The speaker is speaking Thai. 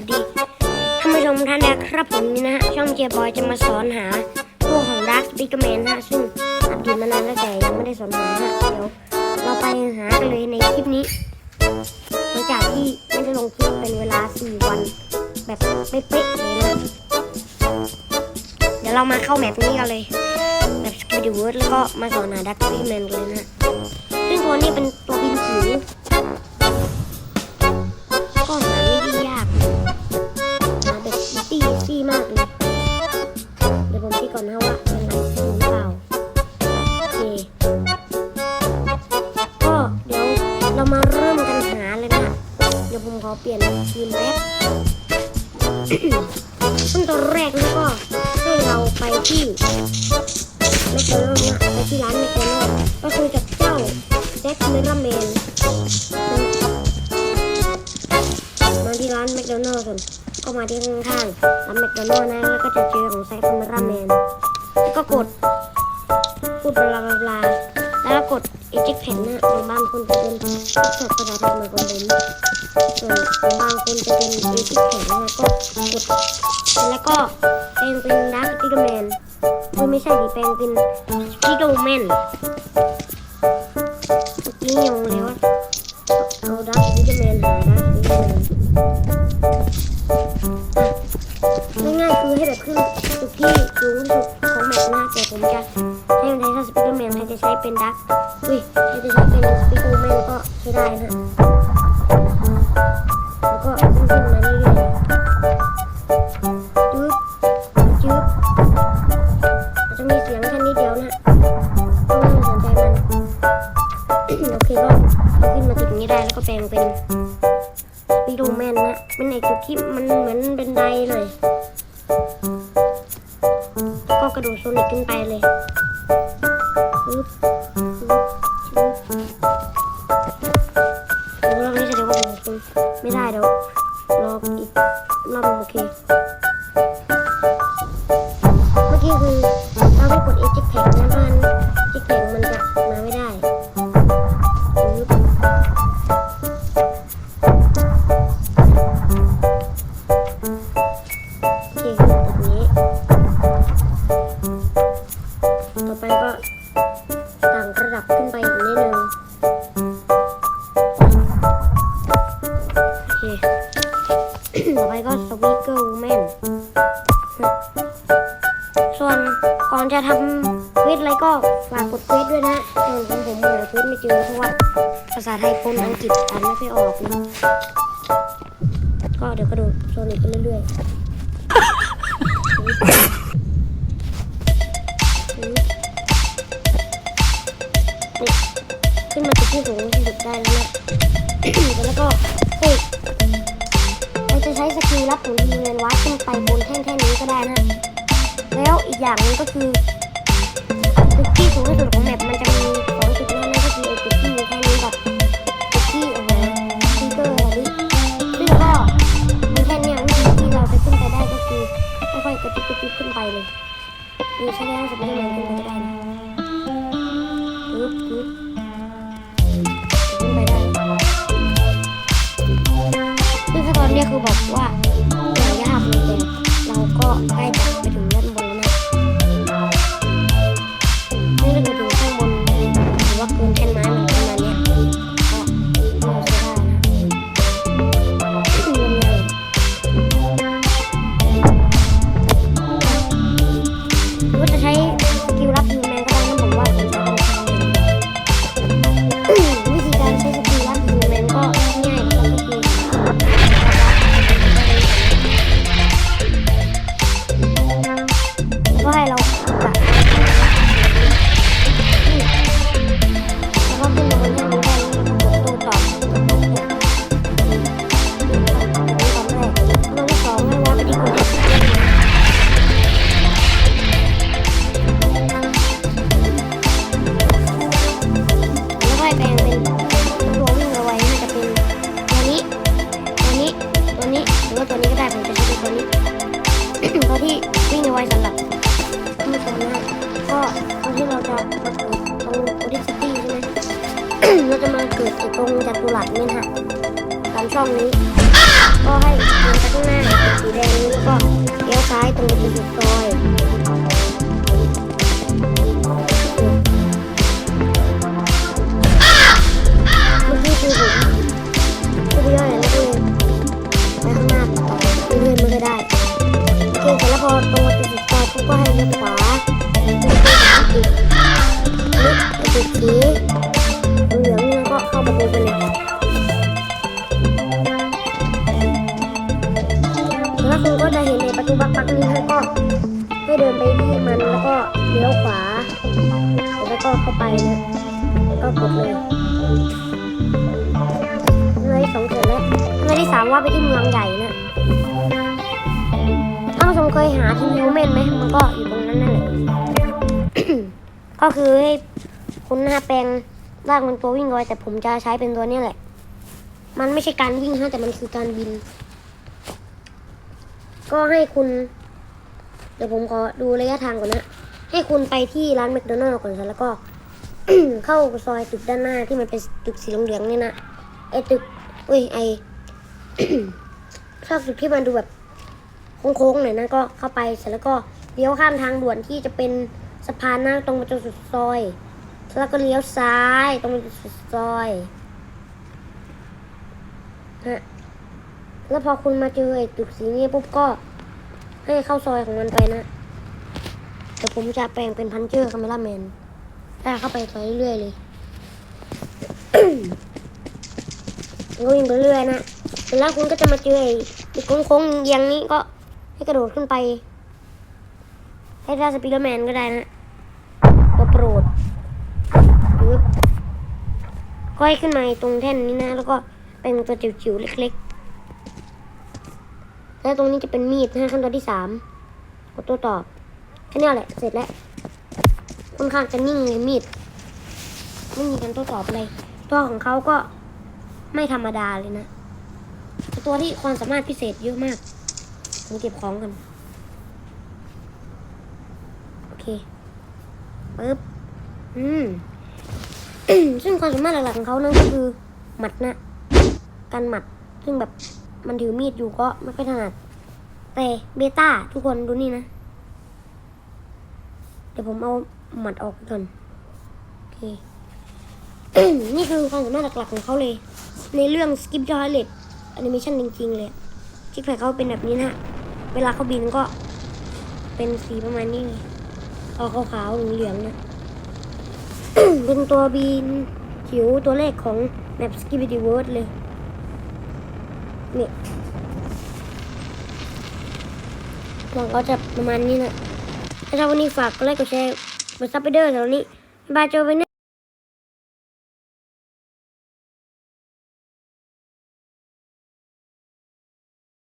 วัสดีท่านผู้ชมท่านนะครับผมนี่นะฮะช่องเจียบอยจะมาสอนหาพวของดักบิ๊กแมนฮะซึ่งอัปเดตมานานแล้วแต่ยังไม่ได้สอนหาฮะเดี๋ยวเราไปหากันเลยในคลิปนี้หลังจากที่ไม่ได้ลงคลิปเป็นเวลา 4 วัน แบบเป๊ะๆเลยนะเดี๋ยวเรามาเข้าแมปนี้กันเลยแบบสกิดเวิร์ดแล้วก็มาสอนหาดักบิ๊กแมนกันเลยนะฮะซึ่งตัวนี้เป็นตัวบินจิ๋ว ดี๋ยวผมขอเปลี่ยนทีมแป๊บขั้นตอนแรกนี่ก็ให้เราไปที่แมคโดนัลด์นะไปที่ร้านแมคโดนัลด์ก็คุยกับเจ้าแจ็คเมลแมนมาที่ร้านแมคโดนัลด์ก่อนก็มาที่ข้างๆร้านแมคโดนัลด์นะแล้วก็จะเจอของไซคอมราแมนแล้วก็กดพูดบลาบลาแล้วก็กดเอจิกแผ่นนะบางบ้างคนจะเป็นช็อตภาษาไทยเหมือนของผมส่วนบางคนจะเป็นเอจิกแผ่นนะก็กดแล้วก็แปลงเป็นดักสปิเดอร์แมนไม่ใช่ดิแปลงเป็นสปิเดแมนเมื่อกี้งงเลยว่าเอาดักวิตามินหาดักวิตามินง่ายๆคือให้แบบขึ้นจุดที่สูงสุดของแมปหน้าแต่ผมจะให้มันใช้ถ้าสปิเดอร์แมนใครจะใช้เป็นดักอุ้ย อนเป็นไดหน่อย ก็กระโดดโซนิกขึ้นไปเลยปึ๊บปึ๊บปึ๊บรอบนี้แสดงว่าผมไม่ได้แล้วรอบอีกรอบนึงโอเค เคแบบนี้ ต่อไปก็ต่างระดับขึ้นไปอีกนิดนึงโอเคต่อไปก็สวีเกิลแมนส่วนก่อนจะทำเควสอะไรก็ฝากกดเวสด้วยนะส่วนของผมหาเควสไม่เจอเพราะว่าภาษาไทยปนอังกฤษอ่านไม่ค่อยออกนะก็เดี๋ยวกระโดดโซนิกไปเรื่อยๆ ขึ้นมาจุดที่สูงที่สุดได้แล้วเนะแล้วก็เฮ้ยเราจะใช้สกิลรับของทีเงินวัดขึ้นไปบนแท่นๆนี้ก็ได้นะ แล้วอีกอย่างนึงก็คือจุดที่สูงที่สุดของแมปมันจะมีสองจุดนั่นก็คือไอ้จุดที่มีแค่นี้ ไปเลยนี่ใช่ไหมสมมติเราขึ้นไปได้ปึ๊บปึ๊บขึ้นไปได้ซึ่งตอนเนี้ยคือบอกว่าอย่างยากเลยแต่เราก็ใกล้จะ ของโอดิสตี้ใช่ไหมเราจะมาเกิดตรงจัตุรัสนี่ฮะตามช่องนี้ ก็ให้เดินไปข้างหน้าสีแดงนี้แล้วก็เลี้ยวซ้ายตรงไปสุดซอย ปบักบักนี้แล้วก็ให้เดินไปที่มันแล้วก็เลี้ยวขวา แล้วก็เข้าไปนะแล้วก็กดเลยเงื่อนที่สองเสร็จแล้วเงื่อนที่สามว่าไปที่เมืองใหญ่นะท่านผู้ชมเคยหาทีมยูเมนไหมมันก็อยู่ตรงนั้นนั่นแหละก็คือให้คุณหน้าแปลงร่างเป็นตัววิ่งไวแต่ผมจะใช้เป็นตัวนี้แหละ มันไม่ใช่การวิ่งฮะแต่มันคือการบิน ก็ให้คุณ เดี๋ยวผมขอดูระยะทางก่อนนะ ให้คุณไปที่ร้านแมคโดนัลล์ก่อนแล้วก็ เข้าซอยตึกด้านหน้าที่มันเป็นตึกสีเหลืองๆนี่นะไอตึกอุ้ยไอชอบตึกที่มันดูแบบโค้งๆหน่อยนะก็เข้าไปเสร็จแล้วก็เลี้ยวข้ามทางด่วนที่จะเป็นสะพานหน้าตรงไปจนสุดซอยแล้วก็เลี้ยวซ้ายตรงไปจนสุดซอยฮะ แล้วพอคุณมาเจอไอ้ตึกสีนี้ปุ๊บก็ ให้เข้าซอยของมันไปนะแต่ผมจะแปลงเป็นพันเจอร์คาเมล่าแมนถ้าเข้าไปต่อเรื่อยๆเลยก็วิ่งไปเรื่อยนะแล้วคุณก็จะมาเจอไอ้ไอ้โค้งๆเอียงนี้ก็ให้กระโดดขึ้นไป ให้ท่าสปิเดอร์แมนก็ได้นะตัวโปรดปึ๊บก็ให้ขึ้นมาตรงแท่นนี้นะ แล้วก็เป็นตัวจิ๋วๆเล็ก ๆ แล้วตรงนี้จะเป็นมีดนะขั้นตอนที่สามกดตัวตอบแค่นี้แหละเสร็จแล้วค่อนข้างจะนิ่งเลยมีดไม่มีการโตัวตอบเลย ตัวของเขาก็ไม่ธรรมดาเลยนะเป็นตัวที่ความสามารถพิเศษเยอะมากผมเก็บของกัน โอเคปึ๊บอืม ซึ่งความสามารถหลักๆของเขานั่นก็คือ หมัดนะ การหมัด ซึ่งแบบ มันถือมีดอยู่ก็ไม่ค่อยถนัด แต่เบต้าทุกคนดูนี่นะ เดี๋ยวผมเอาหมัดออกก่อน โอเค นี่คือความสามารถหลักๆของเขาเลย ในเรื่อง Skip Toilet Animation จริง ๆ เลยชิคแพคเขาเป็นแบบนี้นะเวลาเขาบินก็เป็นสีประมาณนี้เลยออกขาวๆเหลืองๆนะเป็นตัวบินจิ๋วตัวเลขของแมป Skip the World เลย หวังก็จะประมาณนี้นะถ้าวันนี้ฝากกดไลค์กดแชร์กดซับไปเดอร์แถวนี้บายเจอไปเนี่ย